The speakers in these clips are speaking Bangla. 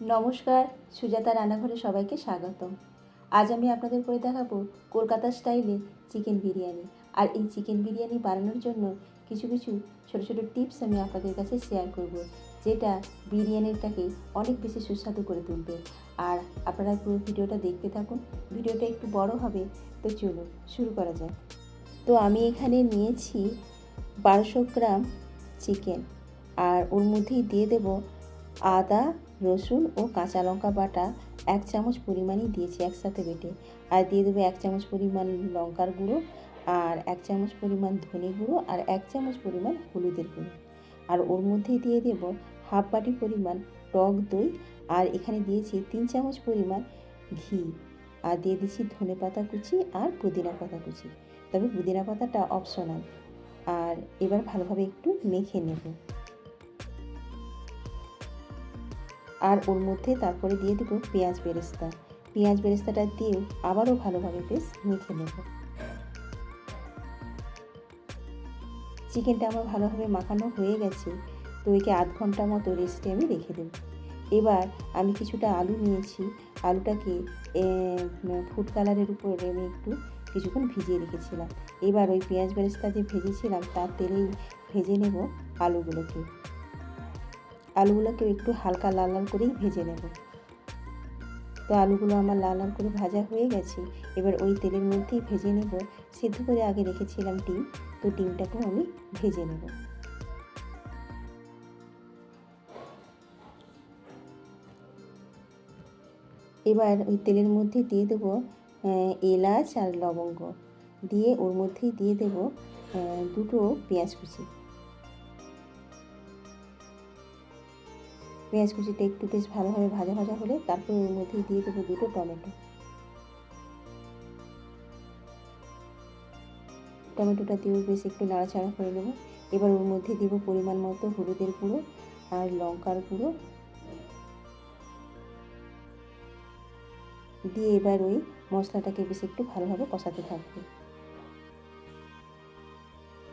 নমস্কার, সুজাতা রান্নাঘরে সবাইকে স্বাগতম। আজ আমি আপনাদের করে দেখাবো কলকাতা স্টাইলে চিকেন বিরিয়ানি। আর এই চিকেন বিরিয়ানি বানানোর জন্য কিছু কিছু ছোটো ছোটো টিপস আমি আপনাদের কাছে শেয়ার করব, যেটা বিরিয়ানিটাকে অনেক বেশি সুস্বাদু করে তুলবে। আর আপনারা পুরো ভিডিওটা দেখতে থাকুন, ভিডিওটা একটু বড় হবে, তো চলুন শুরু করা যাক। তো আমি এখানে নিয়েছি বারোশো গ্রাম চিকেন, আর ওর মধ্যেই দিয়ে দেব আদা রসুন ও কাঁচা লঙ্কা বাটা এক চামচ পরিমাণই দিয়েছি একসাথে বেটে। আর দিয়ে দেবো এক চামচ পরিমাণ লঙ্কার গুঁড়ো আর এক চামচ পরিমাণ ধনে গুঁড়ো আর এক চামচ পরিমাণ হলুদের গুঁড়ো। আর ওর মধ্যে দিয়ে দেব হাফ বাটি পরিমাণ টক দই আর এখানে দিয়েছি তিন চামচ পরিমাণ ঘি। আর দিয়ে দিচ্ছি ধনে পাতা কুচি আর পুদিনা পাতা কুচি। তবে পুদিনা পাতাটা অপশনাল আর এবার ভালোভাবে একটু মেখে নেব। আর ওর মধ্যে তারপরে দিয়ে দেবো পেঁয়াজ বেরেস্তা। পেঁয়াজ বেরেস্তাটা দিয়ে আবারও ভালোভাবে বেশ মেখে নেব। চিকেনটা আমার ভালোভাবে মাখানো হয়ে গেছে, তো একে আধ ঘণ্টা মতো রেস্টে আমি রেখে দেব। এবার আমি কিছুটা আলু নিয়েছি, আলুটাকে ফুড কালারের উপরে আমি একটু কিছুক্ষণ ভিজিয়ে রেখেছিলাম। এবার ওই পেঁয়াজ বেরেস্তা যে ভেজেছিলাম, তার তেলেই ভেজে নেব আলুগুলোকে। আলুগুলোকে একটু হালকা লাল লাল করেই ভেজে নেব। তো আলুগুলো আমার লাল লাল করে ভাজা হয়ে গেছে। এবার ওই তেলের মধ্যেই ভেজে নেব। সিদ্ধ করে আগে রেখেছিলাম ডিম। তো ডিমটাকেও আমি ভেজে নেব। এবার ওই তেলের মধ্যে দিয়ে দেব এলাচ আর লবঙ্গ। দিয়ে ওর মধ্যেই দিয়ে দেব দুটো পেঁয়াজ কুচি। পেঁয়াজ কুচিটা একটু বেশ ভালোভাবে ভাজা ভাজা হলে তারপর ওর মধ্যেই দিয়ে দেবো দুটো টমেটো। টমেটোটা দিয়েও বেশ একটু নাড়াচাড়া করে নেব। এবার ওর মধ্যে দিব পরিমাণ মতো হলুদের গুঁড়ো আর লঙ্কার গুঁড়ো। দিয়ে এবার ওই মশলাটাকে বেশ একটু ভালোভাবে কষাতে থাকবে।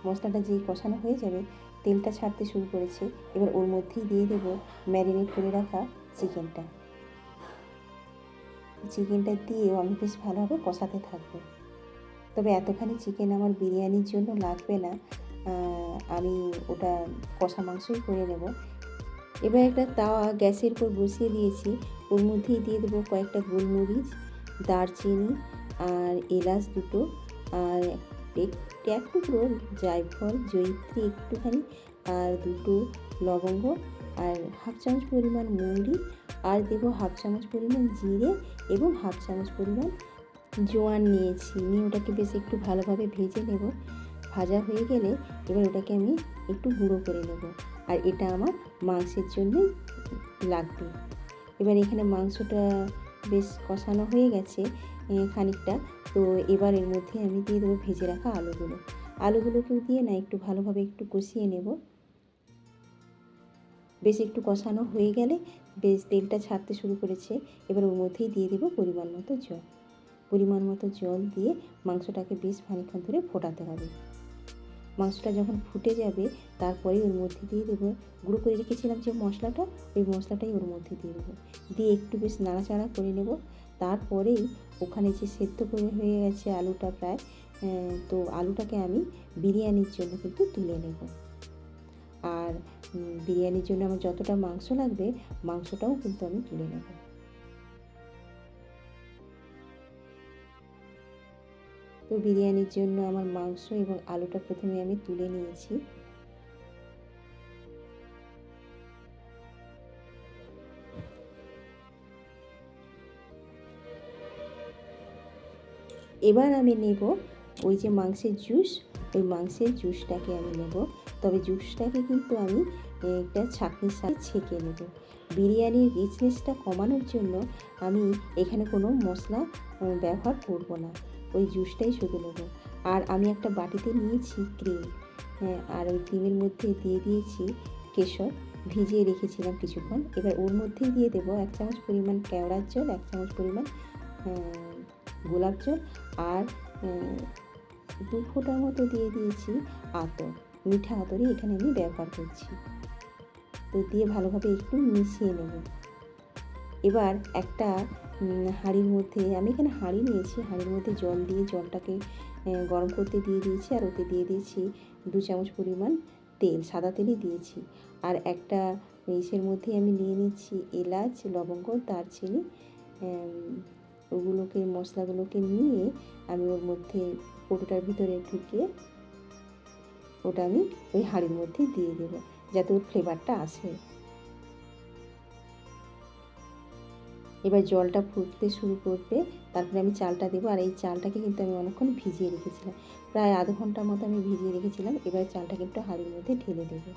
মশলাটা যেই কষানো হয়ে যাবে তেলটা ছাড়তে শুরু করেছে। এবার ওর মধ্যেই দিয়ে দেবো ম্যারিনেট করে রাখা চিকেনটা। চিকেনটা দিয়েও আমি বেশ ভালোভাবে কষাতে থাকব। তবে এতখানি চিকেন আমার বিরিয়ানির জন্য লাগবে না। আমি ওটা কষা মাংসই করে নেব। এবার একটা তাওয়া গ্যাসের উপর বসিয়ে দিয়েছি। ওর মধ্যেই দিয়ে দেবো কয়েকটা গোলমরিচ, দারচিনি আর এলাচ দুটো। আর এক টুকরো জায়ফল, জয়িত্রী একটুখানি, আর দুটো লবঙ্গ, আর হাফ চামচ পরিমাণ মৌরি আর দেবো হাফ চামচ পরিমাণ জিরে এবং হাফ চামচ পরিমাণ জোয়ান নিয়েছি। নিয়ে ওটাকে বেশ একটু ভালোভাবে ভেজে নেব। ভাজা হয়ে গেলে এবার ওটাকে আমি একটু গুঁড়ো করে নেব। আর এটা আমার মাংসের জন্যই লাগবে। এবার এখানে মাংসটা বেশ কষানো হয়ে গেছে। খানিকটা। তো এবার এর মধ্যে আমি দিয়ে দেবো ভেজে রাখা আলুগুলো। আলুগুলোকেও দিয়ে না একটু ভালোভাবে একটু কষিয়ে নেব। বেশ একটু কষানো হয়ে গেলে বেশ তেলটা ছাড়তে শুরু করেছে। এবার ওর মধ্যেই দিয়ে দেবো পরিমাণ মতো জল। পরিমাণ মতো জল দিয়ে মাংসটাকে বেশ খানিক্ষণ ধরে ফোটাতে হবে। মাংসটা যখন ফুটে যাবে তারপরে ওর মধ্যে দিয়ে দেবো গুঁড়ো করে রেখেছিলাম যে মশলাটা, ওই মশলাটাই ওর মধ্যে দিয়ে দেবো। দিয়ে একটু বেশ নাড়াচাড়া করে নেব। তারপরেই ওখানে যে সেদ্ধ করে হয়ে গেছে আলুটা প্রায় তো আলুটাকে আমি বিরিয়ানির জন্য কিন্তু তুলে নেব। আর বিরিয়ানির জন্য আমার যতটা মাংস লাগবে, মাংসটাও কিন্তু আমি তুলে নেব। তো বিরিয়ানির জন্য আমার মাংস এবং আলুটা প্রথমে আমি তুলে নিয়েছি। এবার আমি নেব ওই যে মাংসের জুস, ওই মাংসের জুসটাকে আমি নেব। তবে জুসটাকে কিন্তু আমি একটা ছাঁকনির সাথে ছেঁকে নেব। বিরিয়ানির রিচনেসটা কমানোর জন্য আমি এখানে কোনো মশলা ব্যবহার করব না। ওই জুসটাই শুধু নেব। আর আমি একটা বাটিতে নিয়েছি ক্রিম। হ্যাঁ আর ওই ক্রিমের মধ্যে দিয়ে দিয়েছি কেশর। ভিজিয়ে রেখেছিলাম কিছুক্ষণ। এবার ওর মধ্যেই দিয়ে দেবো এক চামচ পরিমাণ কেওড়ার জল, এক চামচ পরিমাণ গোলাপ জল আর দু ফোঁটার মতো দিয়ে দিয়েছি আতর। মিঠা আতরই এখানে আমি ব্যবহার করছি। তো দিয়ে ভালোভাবে একটু মিশিয়ে নেব। এবার একটা হাঁড়ির মধ্যে, আমি এখানে হাঁড়ি নিয়েছি। হাঁড়ির মধ্যে জল দিয়ে জলটাকে গরম করতে দিয়ে দিয়েছি আর ওতে দিয়ে দিয়েছি দু চামচ পরিমাণ তেল, সাদা তেলই দিয়েছি। আর একটা ইসের মধ্যে আমি নিয়ে নিচ্ছি এলাচ, লবঙ্গ, দারচিনি ওগুলোকে, মশলাগুলোকে নিয়ে আমি ওর মধ্যে কৌটোটার ভিতরে ঢুকিয়ে ওটা আমি ওই হাঁড়ির মধ্যে দিয়ে দেবো, যাতে ওর ফ্লেভারটা আসে। এবার জলটা ফুটতে শুরু করবে, তারপরে আমি চালটা দেবো, আর এই চালটাকে কিন্তু আমি অনেকক্ষণ ভিজিয়ে রেখেছিলাম। প্রায় আধ ঘণ্টার মতো আমি ভিজিয়ে রেখেছিলাম, এবার চালটাকে একটু হাঁড়ির মধ্যে ঢেলে দেবো।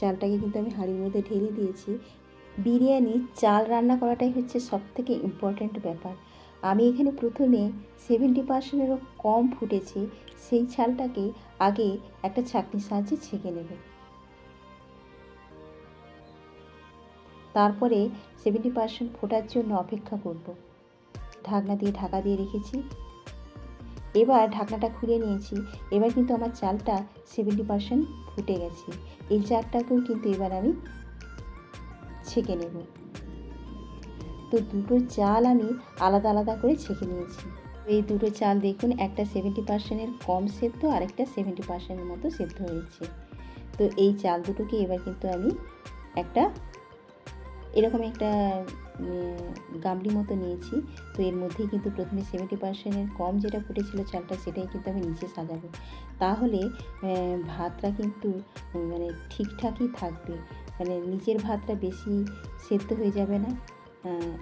চালটাকে কিন্তু আমি হাঁড়ির মধ্যে ঢেলে দিয়েছি বিরিয়ানি, চাল রান্না করাটাই হচ্ছে সব থেকে ইম্পর্ট্যান্ট ব্যাপার। আমি এখানে প্রথমে সেভেন্টি পার্সেন্টেরও কম ফুটেছে, সেই চালটাকে আগে একটা ছাঁকনির সাহায্যে ছেঁকে নেবে। তারপরে সেভেন্টি পার্সেন্ট ফোটার জন্য অপেক্ষা করব। ঢাকনা দিয়ে ঢাকা দিয়ে রেখেছি। এবার ঢাকনাটা খুলে নিয়েছি। এবার কিন্তু আমার চালটা সেভেন্টি পার্সেন্ট ফুটে গেছে। এই চালটাকেও কিন্তু এবার আমি ছেঁকে নেব। তো দুটো চাল আমি আলাদা আলাদা করে ছেঁকে নিয়েছি। এই দুটো চাল দেখুন, একটা সেভেন্টি পার্সেন্টের কম সেদ্ধ আর একটা সেভেন্টি পার্সেন্টের মতো সেদ্ধ হয়েছে। তো এই চাল দুটোকে এবার কিন্তু আমি একটা এরকম একটা গামলি মতো নিয়েছি। তো এর মধ্যেই কিন্তু প্রথমে সেভেন্টি পার্সেন্টের কম যেটা ফুটেছিল চালটা, সেটাই কিন্তু আমি নিচে সাজাবো। তাহলে ভাতটা কিন্তু মানে ঠিকঠাকই থাকবে। মানে নিচের ভাতটা বেশি সেদ্ধ হয়ে যাবে না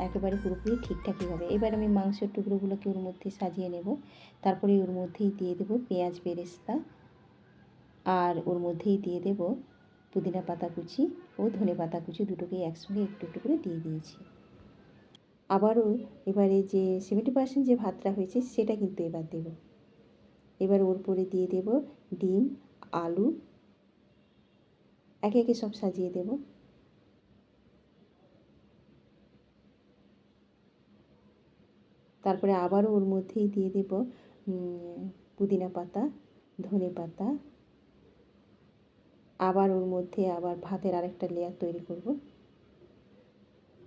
একেবারে পুরোপুরি ঠিকঠাকই হবে। এবার আমি মাংসের টুকরোগুলোকে ওর মধ্যে সাজিয়ে নেব। তারপরে ওর মধ্যেই দিয়ে দেবো পেঁয়াজ বেরেস্তা আর ওর মধ্যেই দিয়ে দেব পুদিনা পাতা কুচি ও ধনে পাতা কুচি, দুটোকেই একসঙ্গে একটু একটু করে দিয়ে দিয়েছি। আবারও এবারে যে সেভেন্টি পার্সেন্ট যে ভাতটা হয়েছে সেটা কিন্তু এবার দেব। এবার ওর পরে দিয়ে দেব ডিম, আলু একে একে সব সাজিয়ে দেব। তারপরে আবারও ওর মধ্যেই দিয়ে দেব পুদিনা পাতা, ধনে পাতা। আবার ওর মধ্যে আবার ভাতের আরেকটা লেয়ার তৈরি করব।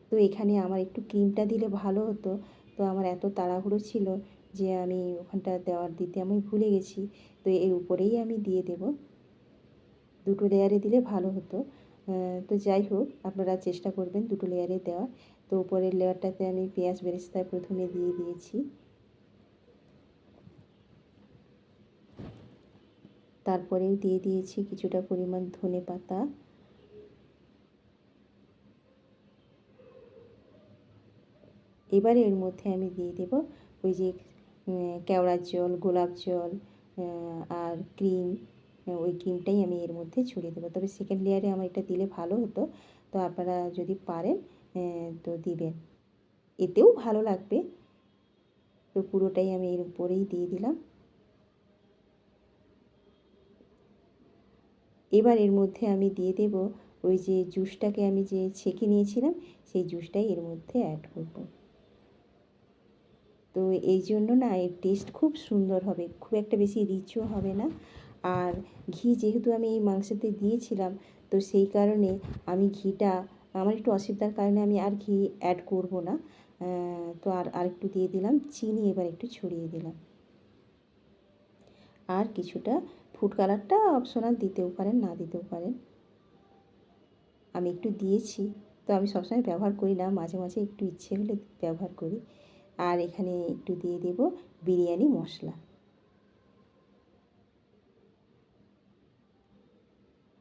তো এখানে আমার একটু ক্রিমটা দিলে ভালো হতো। তো আমার এত তাড়াহুড়ো ছিল যে আমি ওখানটা দেওয়ার দিতে আমি ভুলে গেছি। তো এর উপরেই আমি দিয়ে দেব। দুটো লেয়ারে দিলে ভালো হতো। তো যাই হোক, আপনারা চেষ্টা করবেন দুটো লেয়ারে দেওয়া। তো উপরের লেয়ারটাতে আমি পেঁয়াজ বেরেস্তা প্রথমে দিয়ে দিয়েছি। তারপরেও দিয়ে দিয়েছি কিছুটা পরিমাণ ধনে পাতা। এবারে এর মধ্যে আমি দিয়ে দেব ওই যে কেওড়ার জল, গোলাপ জল আর ক্রিম। ওই ক্রিমটাই আমি এর মধ্যে ছড়িয়ে দেবো। তবে সেকেন্ড লেয়ারে আমার এটা দিলে ভালো হতো। তো আপনারা যদি পারেন তো দিবেন। এতেও ভালো লাগবে। তো পুরোটাই আমি এর উপরেই দিয়ে দিলাম। এবার এর মধ্যে আমি দিয়ে দেব ওই যে জুসটাকে আমি যে ছেঁকে নিয়েছিলাম, সেই জুসটাই এর মধ্যে অ্যাড করব। তো এই জন্য না, এর টেস্ট খুব সুন্দর হবে। খুব একটা বেশি রিচও হবে না। আর ঘি যেহেতু আমি এই মাংসতে দিয়েছিলাম, তো সেই কারণে আমি ঘিটা, আমার একটু অসুবিধার কারণে আমি আর ঘি অ্যাড করব না। তো আর আরেকটু দিয়ে দিলাম, চিনি এবার একটু ছড়িয়ে দিলাম। আর কিছুটা ফুড কালারটা অপশনাল দিতেও পারেন, না দিতেও পারেন। আমি একটু দিয়েছি, তো আমি সবসময় ব্যবহার করি না, মাঝে মাঝে একটু ইচ্ছে হলে ব্যবহার করি। আর এখানে একটু দিয়ে দেব বিরিয়ানি মশলা।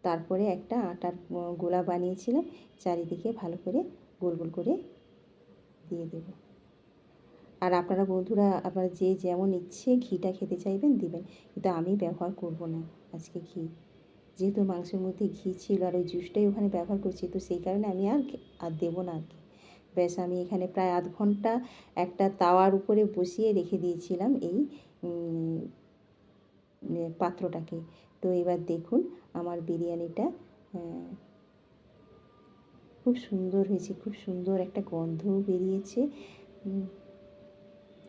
তারপরে একটা আটার গোলা বানিয়েছিলাম। চারিদিকে ভালো করে গোল গোল করে দিয়ে দেব। আর আপনারা বন্ধুরা, আপনারা যে যেমন ইচ্ছে ঘিটা খেতে চাইবেন দিবেন। কিন্তু আমি ব্যবহার করব না আজকে ঘি। যেহেতু মাংসের মধ্যে ঘি ছিল আর ওই জুসটাই ওখানে ব্যবহার করছি, তো সেই কারণে আমি আর আর দেবো না আর কি ব্যাস, আমি এখানে প্রায় আধ ঘণ্টা একটা তাওয়ার উপরে বসিয়ে রেখে দিয়েছিলাম এই পাত্রটাকে। তো এবার দেখুন আমার বিরিয়ানিটা খুব সুন্দর হয়েছে খুব সুন্দর একটা গন্ধও বেরিয়েছে।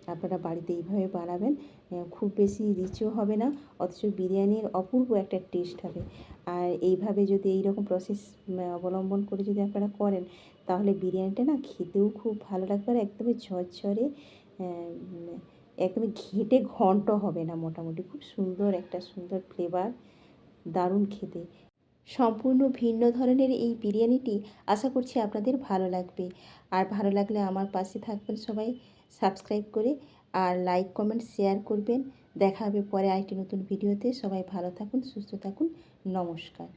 আপনারা বাড়িতে এইভাবে বানাবেন খুব বেশি রিচও হবে না অথচ বিরিয়ানির অপূর্ব একটা টেস্ট হবে। আর এইভাবে যদি এই রকম প্রসেস অবলম্বন করে যদি আপনারা করেন তাহলে বিরিয়ানিটা না খেতেও খুব ভালো লাগবে আর একদমই ঝরঝরে আহ, একদমই ঘেঁটে ঘন্ট হবে না মোটামুটি। খুব সুন্দর একটা সুন্দর ফ্লেভার দারুণ খেতে। সম্পূর্ণ ভিন্ন ধরনের এই বিরিয়ানিটি আশা করছি আপনাদের ভালো লাগবে। আর ভালো লাগলে আমার পাশে থাকবেন সবাই সাবস্ক্রাইব করে আর লাইক কমেন্ট শেয়ার করবেন। দেখা হবে পরে আরেকটি নতুন ভিডিওতে সবাই ভালো থাকুন, সুস্থ থাকুন। নমস্কার।